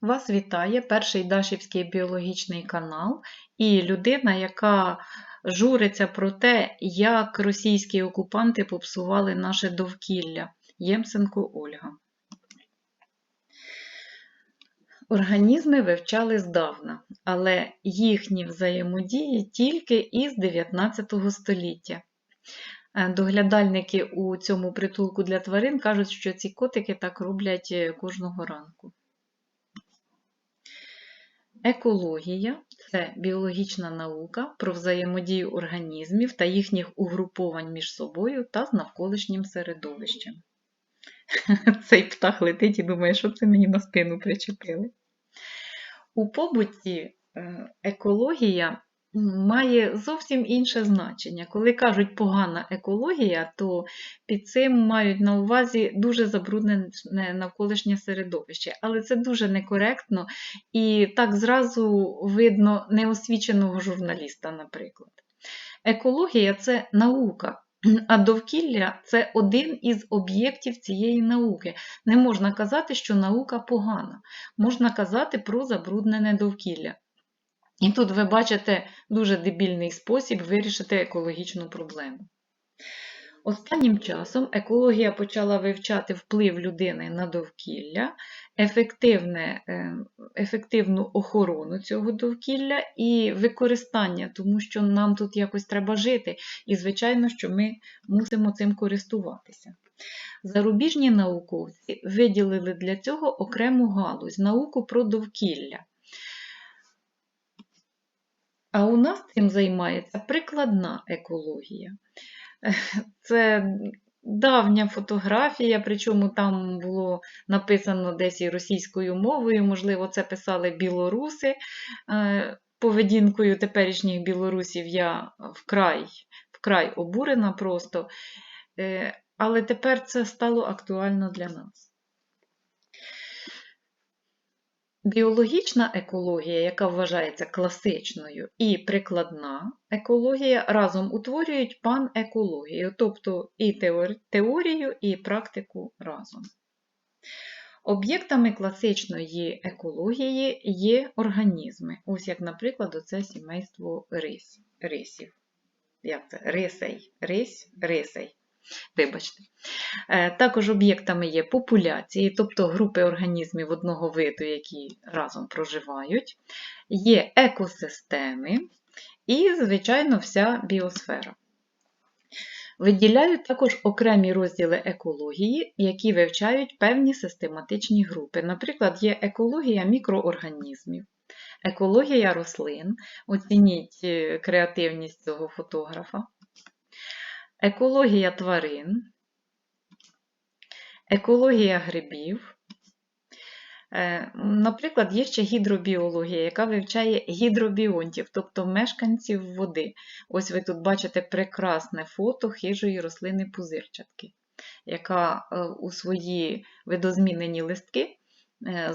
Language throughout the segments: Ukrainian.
Вас вітає перший Дашівський біологічний канал і людина, яка журиться про те, як російські окупанти попсували наше довкілля. Ємсенко Ольга. Організми вивчали здавна, але їхні взаємодії тільки із 19 століття. Е, Доглядальники у цьому притулку для тварин кажуть, що ці котики так роблять е, кожного ранку. Екологія це біологічна наука про взаємодію організмів та їхніх угруповань між собою та з навколишнім середовищем. Цей птах летить і думає, що це мені на спину причепили. У побуті е, екологія має зовсім інше значення. Коли кажуть погана екологія, то під цим мають на увазі дуже забруднене навколишнє середовище. Але це дуже некоректно і так зразу видно неосвіченого журналіста, наприклад. Екологія це наука. А довкілля це один із об'єктів цієї науки. Не можна казати, що наука погана, можна казати про забруднене довкілля. І тут ви бачите дуже дебільний спосіб вирішити екологічну проблему. Останнім часом екологія почала вивчати вплив людини на довкілля, ефективне, е, ефективну охорону цього довкілля і використання, тому що нам тут якось треба жити, і, звичайно, що ми мусимо цим користуватися. Зарубіжні науковці виділили для цього окрему галузь науку про довкілля. А у нас цим займається прикладна екологія. Це давня фотографія, причому там було написано десь і російською мовою, можливо, це писали білоруси. Е, поведінкою теперішніх білорусів я вкрай, вкрай обурена просто. Е, але тепер це стало актуально для нас. Біологічна екологія, яка вважається класичною, і прикладна екологія разом утворюють панекологію, тобто і теорію, і практику разом. Об'єктами класичної екології є організми, ось як, наприклад, оце сімейство рис, рисів. Як це? Рисей, рись, рисей. Вибачте. Е, також об'єктами є популяції, тобто групи організмів одного виду, які разом проживають, є екосистеми і, звичайно, вся біосфера. Виділяють також окремі розділи екології, які вивчають певні систематичні групи. Наприклад, є екологія мікроорганізмів, екологія рослин. Оцініть е, креативність цього фотографа екологія тварин, екологія грибів. Е, наприклад, є ще гідробіологія, яка вивчає гідробіонтів, тобто мешканців води. Ось ви тут бачите прекрасне фото хижої рослини пузирчатки, яка е, у свої видозмінені листки е,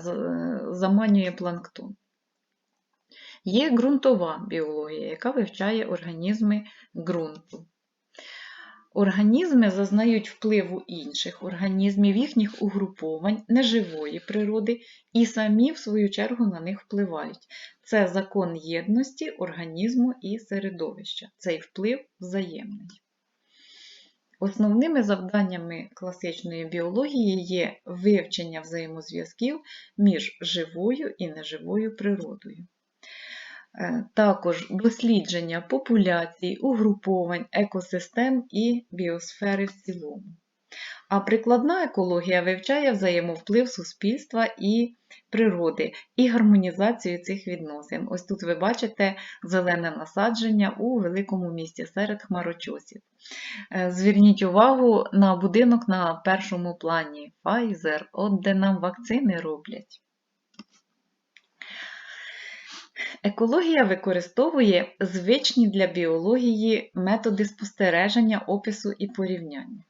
заманює планктон. Є ґрунтова біологія, яка вивчає організми ґрунту. Організми зазнають впливу інших організмів, їхніх угруповань, неживої природи і самі, в свою чергу, на них впливають. Це закон єдності організму і середовища. Цей вплив взаємний. Основними завданнями класичної біології є вивчення взаємозв'язків між живою і неживою природою. Е, також дослідження популяцій, угруповань, екосистем і біосфери в цілому. А прикладна екологія вивчає взаємовплив суспільства і природи і гармонізацію цих відносин. Ось тут ви бачите зелене насадження у великому місті серед хмарочосів. Е, зверніть увагу на будинок на першому плані Pfizer, от де нам вакцини роблять. Екологія використовує звичні для біології методи спостереження, опису і порівняння.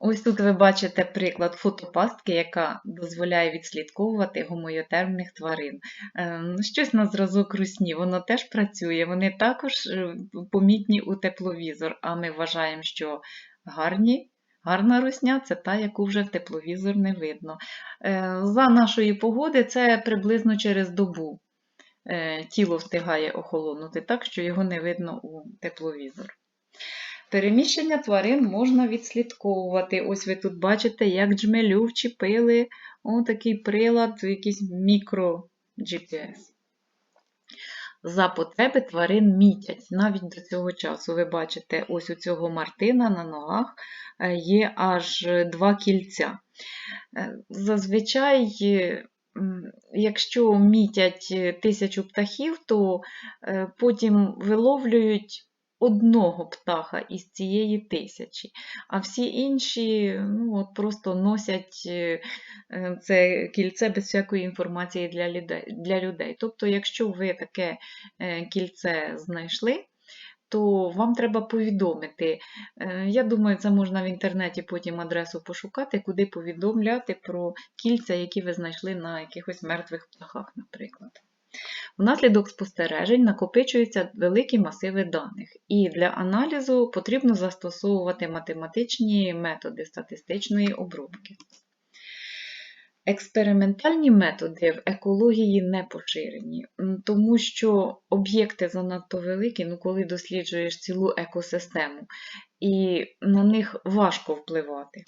Ось тут ви бачите приклад фотопастки, яка дозволяє відслідковувати гомойотермних тварин. Ем, щось на зразок русні, воно теж працює, вони також е, помітні у тепловізор, а ми вважаємо, що гарні Гарна русня це та, яку вже в тепловізор не видно. Е, За нашої погоди це приблизно через добу е, тіло встигає охолонути так, що його не видно у тепловізор. Переміщення тварин можна відслідковувати. Ось ви тут бачите, як джмелю вчепили отакий прилад, якийсь мікро-GPS. За потреби тварин мітять. Навіть до цього часу ви бачите, ось у цього Мартина на ногах е, є аж два кільця. Е, Зазвичай, якщо мітять тисячу птахів, то е, потім виловлюють одного птаха із цієї тисячі, а всі інші ну, от просто носять е, е, це кільце без всякої інформації для людей. Тобто, якщо ви таке е, кільце знайшли, то вам треба повідомити. Я думаю, це можна в інтернеті потім адресу пошукати, куди повідомляти про кільця, які ви знайшли на якихось мертвих птахах, наприклад. Внаслідок спостережень накопичуються великі масиви даних, і для аналізу потрібно застосовувати математичні методи статистичної обробки. Експериментальні методи в екології не поширені, тому що об'єкти занадто великі, ну коли досліджуєш цілу екосистему, і на них важко впливати.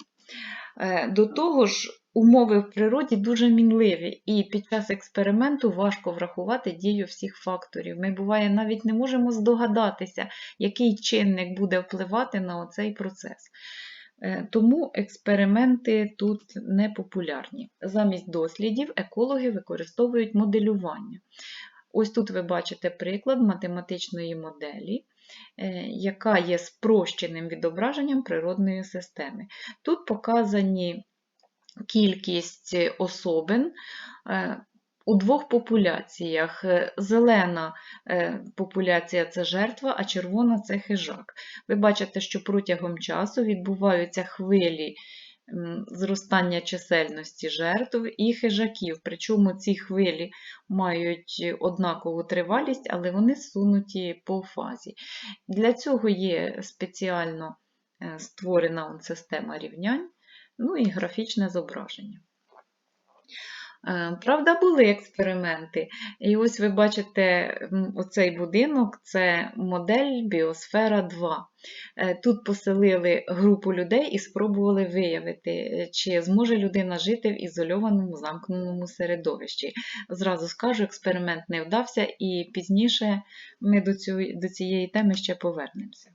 Е, До того ж, умови в природі дуже мінливі, і під час експерименту важко врахувати дію всіх факторів. Ми, буває, навіть не можемо здогадатися, який чинник буде впливати на оцей процес. Е, Тому експерименти тут не популярні. Замість дослідів екологи використовують моделювання. Ось тут ви бачите приклад математичної моделі, е, яка є спрощеним відображенням природної системи. Тут показані кількість особин е, у двох популяціях. Е, Зелена е, популяція це жертва, а червона це хижак. Ви бачите, що протягом часу відбуваються хвилі зростання чисельності жертв і хижаків. Причому ці хвилі мають однакову тривалість, але вони сунуті по фазі. Для цього є спеціально е, створена система рівнянь, ну і графічне зображення. Е, Правда, були експерименти. І ось ви бачите оцей будинок це модель Біосфера 2. Е, Тут поселили групу людей і спробували виявити, е, чи зможе людина жити в ізольованому замкненому середовищі. Зразу скажу, експеримент не вдався, і пізніше ми до цієї теми ще повернемося.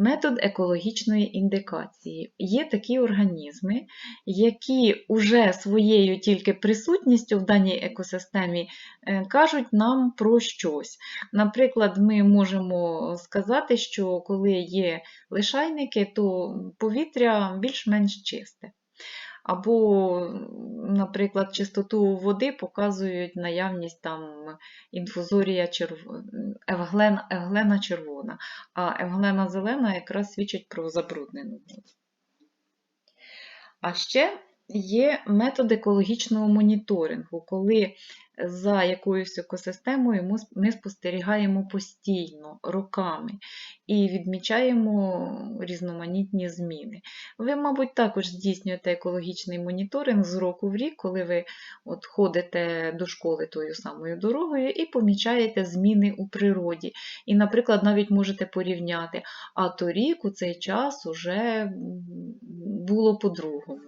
Метод екологічної індикації. Є такі організми, які уже своєю тільки присутністю в даній екосистемі е, кажуть нам про щось. Наприклад, ми можемо сказати, що коли є лишайники, то повітря більш-менш чисте. Або, наприклад, чистоту води показують наявність там інфузорія черв... евглен... евглена червона, а евглена зелена якраз свідчить про забруднену воду. А ще є метод екологічного моніторингу, коли за якоюсь екосистемою ми- спостерігаємо постійно, роками і відмічаємо різноманітні зміни. Ви, мабуть, також здійснюєте екологічний моніторинг з року в рік, коли ви от ходите до школи тою самою дорогою і помічаєте зміни у природі. І, наприклад, навіть можете порівняти, а торік у цей час уже було по-другому.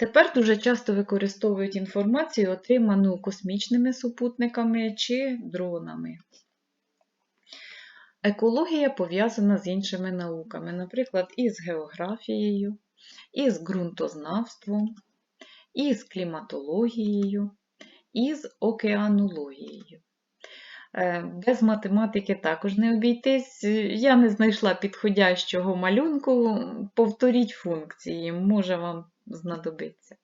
Тепер дуже часто використовують інформацію, отриману космічними супутниками чи дронами. Екологія пов'язана з іншими науками, наприклад, із географією, із ґрунтознавством, із кліматологією, із океанологією. Е, Без математики також не обійтись. Я не знайшла підходящого малюнку. Повторіть функції, може вам знадобиться.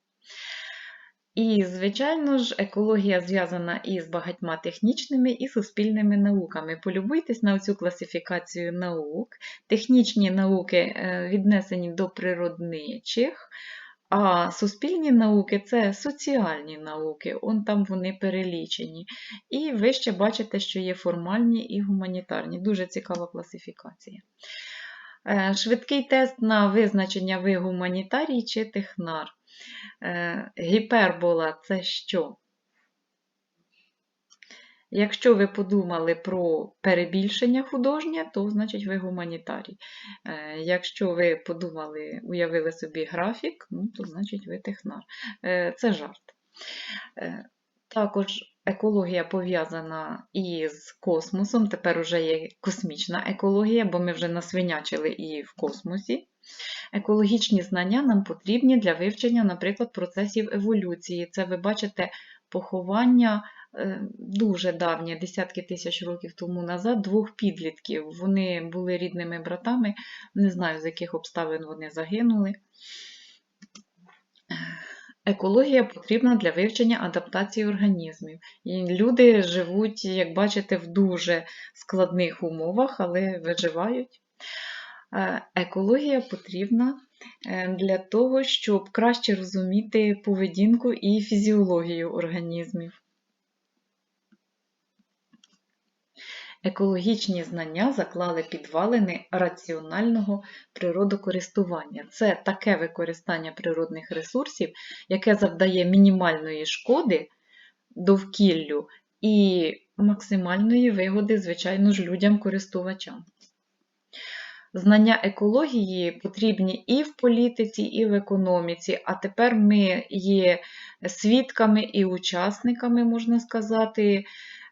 І, звичайно ж, екологія зв'язана із багатьма технічними і суспільними науками. Полюбуйтесь на цю класифікацію наук. Технічні науки е, віднесені до природничих, а суспільні науки це соціальні науки, он там вони перелічені. І ви ще бачите, що є формальні і гуманітарні. Дуже цікава класифікація. Е, Швидкий тест на визначення ви гуманітарій чи технар. Е, Гіпербола це що? Якщо ви подумали про перебільшення художнє, то значить ви гуманітарій. Е, Якщо ви подумали, уявили собі графік, ну, то значить ви технар. Це жарт. Також екологія пов'язана і з космосом. Тепер вже є космічна екологія, бо ми вже насвинячили і в космосі. Екологічні знання нам потрібні для вивчення, наприклад, процесів еволюції. Це ви бачите поховання е, дуже давнє, десятки тисяч років тому назад, двох підлітків. Вони були рідними братами, не знаю, з яких обставин вони загинули. Екологія потрібна для вивчення адаптації організмів. І люди живуть, як бачите, в дуже складних умовах, але виживають. Е, Екологія потрібна е, для того, щоб краще розуміти поведінку і фізіологію організмів. Екологічні знання заклали підвалини раціонального природокористування. Це таке використання природних ресурсів, яке завдає мінімальної шкоди довкіллю і максимальної вигоди, звичайно ж, людям-користувачам. Знання екології потрібні і в політиці, і в економіці, а тепер ми є свідками і учасниками, можна сказати,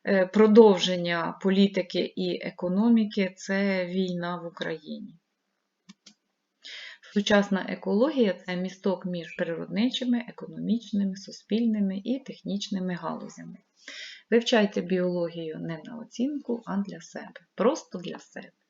е, продовження політики і економіки це війна в Україні. Сучасна екологія це місток між природничими, економічними, суспільними і технічними галузями. Вивчайте біологію не на оцінку, а для себе. Просто для себе.